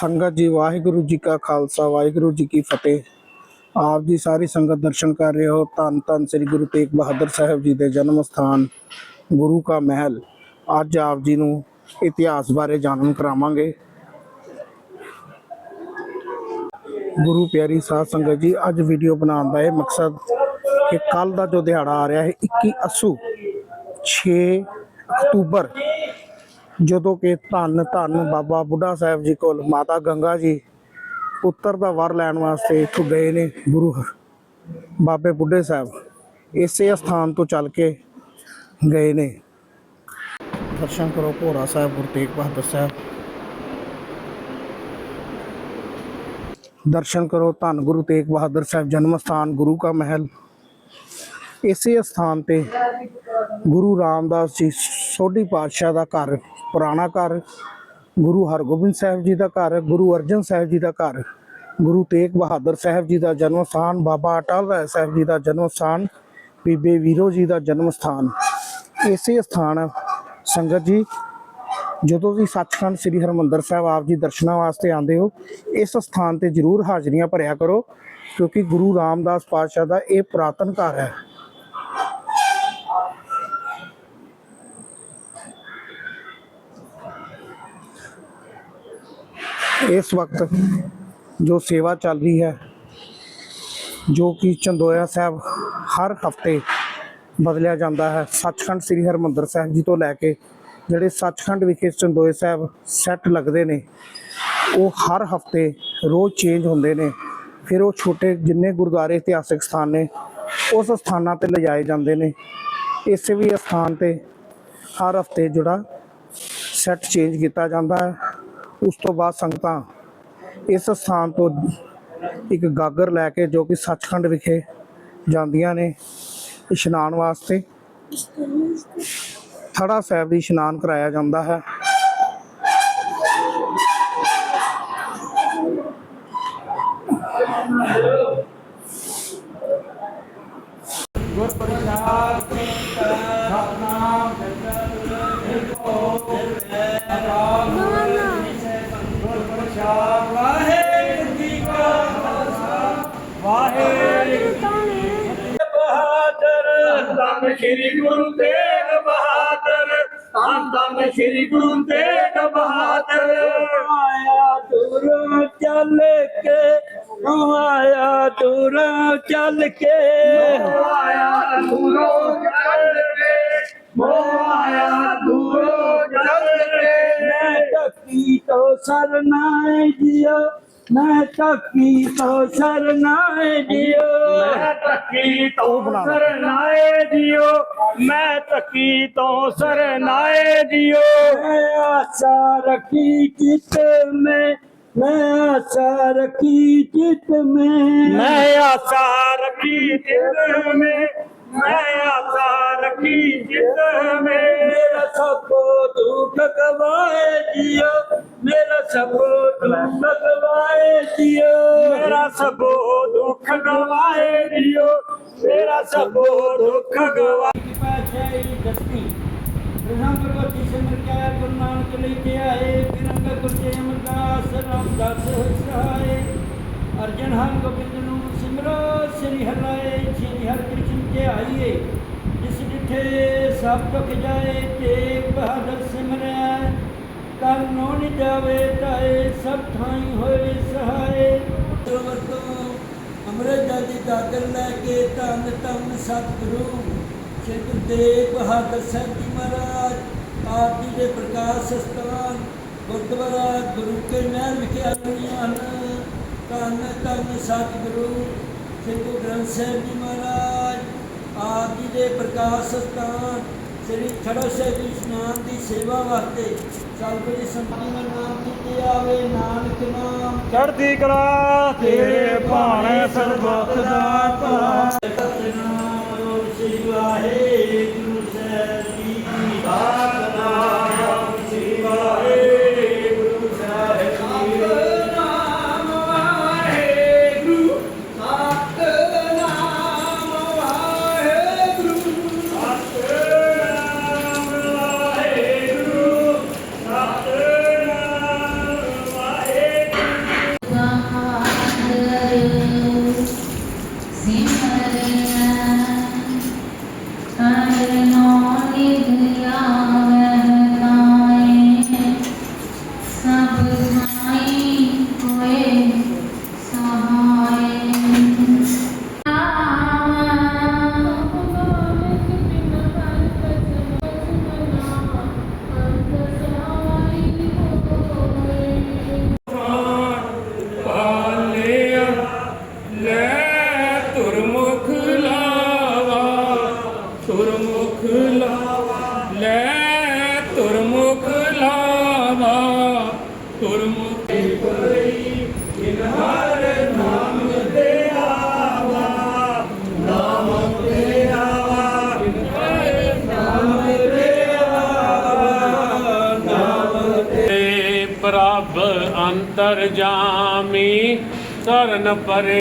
ਸੰਗਤ ਜੀ, ਵਾਹਿਗੁਰੂ ਜੀ ਕਾ ਖਾਲਸਾ, ਵਾਹਿਗੁਰੂ ਜੀ ਕੀ ਫਤਿਹ। ਆਪ ਜੀ ਸਾਰੀ ਸੰਗਤ ਦਰਸ਼ਨ ਕਰ ਰਹੇ ਹੋ। ਧੰਨ ਧੰਨ ਸ੍ਰੀ ਗੁਰੂ ਤੇਗ ਬਹਾਦਰ ਸਾਹਿਬ ਜੀ ਦੇ ਜਨਮ ਸਥਾਨ, ਗੁਰੂ ਕਾ ਮਹਿਲ। ਅੱਜ ਆਪ ਜੀ ਨੂੰ ਇਤਿਹਾਸ ਬਾਰੇ ਜਾਣਨ ਕਰਾਵਾਂਗੇ। ਗੁਰੂ ਪਿਆਰੀ ਸਾਧ ਸੰਗਤ ਜੀ, ਅੱਜ ਵੀਡੀਓ ਬਣਾਉਣ ਦਾ ਇਹ ਮਕਸਦ ਕਿ ਕੱਲ ਦਾ ਜੋ ਦਿਹਾੜਾ ਆ ਰਿਹਾ ਹੈ 21 ਅਸੂ 6 ਅਕਤੂਬਰ ਜਦੋਂ ਕਿ ਧੰਨ ਧੰਨ ਬਾਬਾ ਬੁੱਢਾ ਸਾਹਿਬ ਜੀ ਕੋਲ ਮਾਤਾ ਗੰਗਾ ਜੀ ਪੁੱਤਰ ਦਾ ਵਰ ਲੈਣ ਵਾਸਤੇ ਇੱਥੋਂ ਗਏ ਨੇ ਗੁਰੂ ਬਾਬੇ ਬੁੱਢੇ ਸਾਹਿਬ। ਇਸੇ ਸਥਾਨ ਤੋਂ ਚੱਲ ਕੇ ਗਏ ਨੇ। ਦਰਸ਼ਨ ਕਰੋ ਭੋਰਾ ਸਾਹਿਬ, ਗੁਰੂ ਤੇਗ ਬਹਾਦਰ ਸਾਹਿਬ। ਦਰਸ਼ਨ ਕਰੋ ਧੰਨ ਗੁਰੂ ਤੇਗ ਬਹਾਦਰ ਸਾਹਿਬ, ਜਨਮ ਸਥਾਨ ਗੁਰੂ ਕਾ ਮਹਿਲ। ਇਸੇ ਸਥਾਨ ਤੇ ਗੁਰੂ ਰਾਮਦਾਸ ਜੀ ਸੋਢੀ ਪਾਤਸ਼ਾਹ ਦਾ ਘਰ, ਪੁਰਾਣਾ ਘਰ, ਗੁਰੂ ਹਰਗੋਬਿੰਦ ਸਾਹਿਬ ਜੀ ਦਾ ਘਰ, ਗੁਰੂ ਅਰਜਨ ਸਾਹਿਬ ਜੀ ਦਾ ਘਰ, ਗੁਰੂ ਤੇਗ ਬਹਾਦਰ ਸਾਹਿਬ ਜੀ ਦਾ ਜਨਮ ਸਥਾਨ, ਬਾਬਾ ਅਟਲ ਰਾਏ ਸਾਹਿਬ ਜੀ ਦਾ ਜਨਮ ਸਥਾਨ, ਬੀਬੇ ਵੀਰੋ ਜੀ ਦਾ ਜਨਮ ਸਥਾਨ। ਇਸੇ ਸਥਾਨ ਸੰਗਤ ਜੀ, ਜਦੋਂ ਤੁਸੀਂ ਸੱਚਖੰਡ ਸ੍ਰੀ ਹਰਮੰਦਰ ਸਾਹਿਬ ਆਪ ਜੀ ਦਰਸ਼ਨਾਂ ਵਾਸਤੇ ਆਉਂਦੇ ਹੋ, ਇਸ ਸਥਾਨ ਤੇ ਜ਼ਰੂਰ ਹਾਜ਼ਰੀਆਂ ਭਰਿਆ ਕਰੋ, ਕਿਉਂਕਿ ਗੁਰੂ ਰਾਮਦਾਸ ਪਾਤਸ਼ਾਹ ਦਾ ਇਹ ਪੁਰਾਤਨ ਘਰ ਹੈ। ਇਸ ਵਕਤ ਜੋ ਸੇਵਾ ਚੱਲ ਰਹੀ ਹੈ, ਜੋ ਕਿ ਚੰਦੋਇਆ ਸਾਹਿਬ ਹਰ ਹਫ਼ਤੇ ਬਦਲਿਆ ਜਾਂਦਾ ਹੈ। ਸੱਚਖੰਡ ਸ੍ਰੀ ਹਰਮੰਦਰ ਸਾਹਿਬ ਜੀ ਤੋਂ ਲੈ ਕੇ ਜਿਹੜੇ ਸੱਚਖੰਡ ਵਿਖੇ ਚੰਦੋਏ ਸਾਹਿਬ ਸੈੱਟ ਲੱਗਦੇ ਨੇ, ਉਹ ਹਰ ਹਫ਼ਤੇ ਰੋਜ਼ ਚੇਂਜ ਹੁੰਦੇ ਨੇ। ਫਿਰ ਉਹ ਛੋਟੇ ਜਿੰਨੇ ਗੁਰਦੁਆਰੇ ਇਤਿਹਾਸਿਕ ਸਥਾਨ ਨੇ, ਉਸ ਸਥਾਨਾਂ ਤੇ ਲਿਜਾਏ ਜਾਂਦੇ ਨੇ। ਇਸੇ ਵੀ ਸਥਾਨ ਤੇ ਹਰ ਹਫ਼ਤੇ ਜਿਹੜਾ ਸੈੱਟ ਚੇਂਜ ਕੀਤਾ ਜਾਂਦਾ ਹੈ। ਉਸ ਤੋਂ ਬਾਅਦ ਸੰਗਤਾਂ ਇਸ ਸਥਾਨ ਤੋਂ ਇੱਕ ਗਾਗਰ ਲੈ ਕੇ ਜੋ ਕਿ ਸੱਚਖੰਡ ਵਿਖੇ ਜਾਂਦੀਆਂ ਨੇ ਇਸ਼ਨਾਨ ਵਾਸਤੇ। ਥੜਾ ਸਾਹਿਬ ਦੀ ਇਸ਼ਨਾਨ ਕਰਾਇਆ ਜਾਂਦਾ ਹੈ। ਸ਼੍ਰੀ ਗੁਰੂ ਤੇਗ ਬਹਾਦਰ। ਧੰਨ ਧੰਨ ਸ਼੍ਰੀ ਗੁਰੂ ਤੇਗ ਬਹਾਦਰ। ਆਇਆ ਦੂਰ ਚੱਲ ਕੇ ਆਇਆ ਦੂਰ ਚੱਲ ਕੇ। ਆਇਆ ਦੂਰੋਂ ਚੱਲ ਕੇ ਆਇਆ ਦੂਰੋਂ ਚੱਲ ਕੇ। ਮੈਂ ਟੱਕੀ ਤੋਂ ਸਰਨਾਏ ਜਿਓ। ਮੈਂ ਤੱਕੀ ਤੋਂ ਸਰਨਾਏ ਦਿਓ, ਮੈਂ ਟੱਕੀ ਤੋਂ ਸਰਨਾਏ ਜਿਓ ਮੈਂ ਤੱਕੀ ਤੋਂ ਸਰਨਾਏ ਦਿਓ, ਮੈਂ ਆਸਾ ਰੱਖੀ ਚਿੱਤ ਮੈਂ ਮੈਂ ਆਸਾ ਰੱਖੀ ਚਿੱਤ ਮੈਂ ਮੈਂ ਆਸਾ ਰੱਖੀ ਚਿੱਤ ਮੈਂ ਮੈਂ ਆਸਾ ਰੱਖੀ ਚਿੱਤ ਮੈਂ ਮੇਰਾ ਸਭ ਦੁੱਖ ਗਵਾਏ ਜਿਓ ਮੇਰਾ ਸਭ ਦੁੱਖ ਗਵਾਏ ਜਿਓ ਮੇਰਾ ਸਭ ਦੁੱਖ ਗਵਾਏ ਜਿਓ ਮੇਰਾ ਸਭ ਦੁੱਖ ਗਵਾਏ ਪਾਤਸ਼ਾਹੀ ਦਸਤੀ ਰਹਾ ਗੁਰਬਖਸ਼ ਸਿਮਰ ਕੈ ਗੁਰੂ ਨਾਨਕ ਲਈ ਤੇ ਆਏ। ਫਿਰੰਗ ਗੁਰਤੇ ਅਮਰਦਾਸ ਰਾਮਦਾਸ ਸਹਾਏ। ਅਰਜਨ ਹਰਿ ਗੋਬਿੰਦ ਨੂੰ ਸਿਮਰੋ ਸ੍ਰੀ ਹਰਿ ਸ੍ਰੀ ਹਰਿ ਕ੍ਰਿਸ਼ਨ ਕੇ ਆਈਏ। ਜਿਸ ਜਿਠੇ ਸਭ ਦੁਖ ਜਾਏ ਤੇ ਬਹਾਦਰ ਸਿਮਰੈ ਕਰ ਨ ਜਾਵੇ ਤਾਏ ਸਭ ਥਾਈ ਹੋਏ ਸਹਾਏ। ਵਰਤੋਂ ਅੰਮ੍ਰਿਤ ਦੀ ਗਾਗਰ ਲੈ ਕੇ ਧੰਨ ਧੰਨ ਸਤਿਗੁਰੂ, ਸ਼੍ਰੀ ਗੁਰੂ ਬਹਾਦਰ ਸਾਹਿਬ ਜੀ ਮਹਾਰਾਜ ਆਪ ਜੀ ਦੇ ਪ੍ਰਕਾਸ਼ ਸਥਾਨ, ਗੁਰਦੁਆਰਾ ਗੁਰੂ ਕੇ ਮਹਿਲ ਵਿਖੇ ਆਈਆਂ ਹਨ। ਧੰਨ ਧੰਨ ਸਤਿਗੁਰੂ, ਸ਼੍ਰੀ ਗੁਰੂ ਗ੍ਰੰਥ ਸਾਹਿਬ ਜੀ ਮਹਾਰਾਜ ਆਪ ਜੀ ਦੇ ਪ੍ਰਕਾਸ਼ ਸਥਾਨ ਸ੍ਰੀ ਖੜਾ ਸਾਹਿਬ ਇਸ਼ਨਾਨ ਦੀ ਸੇਵਾ ਵਾਸਤੇ ਸਤਿਗੁਰੂ ਸੰਤਾਨ ਦਾ ਨਾਮ ਕੀਤੇ ਆਵੇ ਨਾਨਕ ਨਾਮ। ਚੜ੍ਹਦੀ ਕਲਾ ਤੇਰੇ ਭਾਣੇ ਸਰਬੱਤ ਦਾ ਭਲਾ ਲੈ ਤੁਰਮੁਖ ਲਾਵਾ ਤੁਰਮੁਖ ਪਈ ਇਨ ਹਰ ਨਾਮ ਤੇ ਆਵਾ? ਨਾਮ ਤੇ ਆਵਾ। ਇਨ ਹਰ ਨਾਮ ਤੇ ਆਵਾ। ਨਾਮ ਤੇ ਪ੍ਰਭ ਅੰਤਰ ਜਾਮੀ ਕਰਨ ਪਰੇ